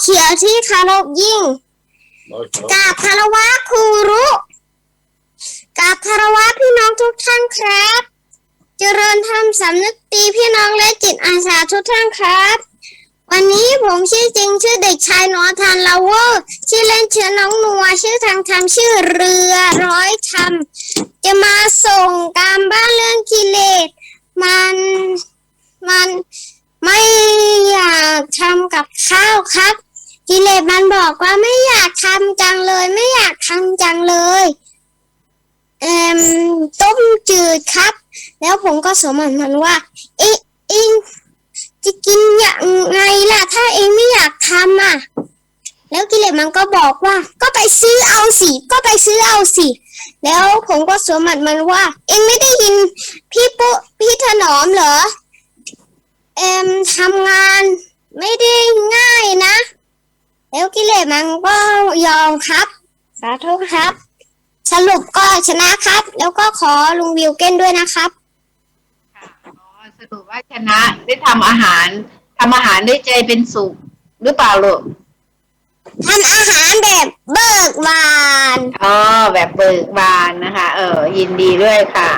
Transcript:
เขียวที่คารพยิ่งกราบคารวะครูรุกราบคารวะพี่น้องทุกท่านครับ เจริญธรรมสำนึกตีพี่น้องและจิตอาสาทุกท่านครับ วันนี้ผมชื่อจริงชื่อเด็กชายนอทานลาเวอร์ชื่อเล่นชื่อน้องนัวชื่อทางทำชื่อเรือร้อยคำจะมาส่งการบ้านเรื่องกิเลสมันมันไม่อยากทำกับข้าวครับ กิเลสมันบอกว่าไม่อยากทำจังเลย ไม่อยากทำจังเลยเอ่มต้มจืดครับ แล้วผมก็สมมันมันว่า เอ๊ะเองจะกินอย่างไงล่ะ ถ้าเองไม่อยากทำอะ แล้วกิเลสมันก็บอกว่า ก็ไปซื้อเอาสิก็ไปซื้อเอาสิแล้วผมก็สวมมันมันว่า เองไม่ได้ยินพี่ปุ๊พี่ถนอมเหรอเอ็มทำงานไม่ได้ แล้วกิเลสมันก็ยอมครับ สาธุครับ สรุปก็ชนะครับ แล้วก็ขอลุงวิวเก้นด้วยนะครับอ๋อสรุปว่าชนะได้ทำอาหารทำอาหารด้วยใจเป็นสุข หรือเปล่าลูกทำอาหารแบบเบิกบาน อ๋อแบบเบิกบานนะคะ เออ ยินดีด้วยค่ะ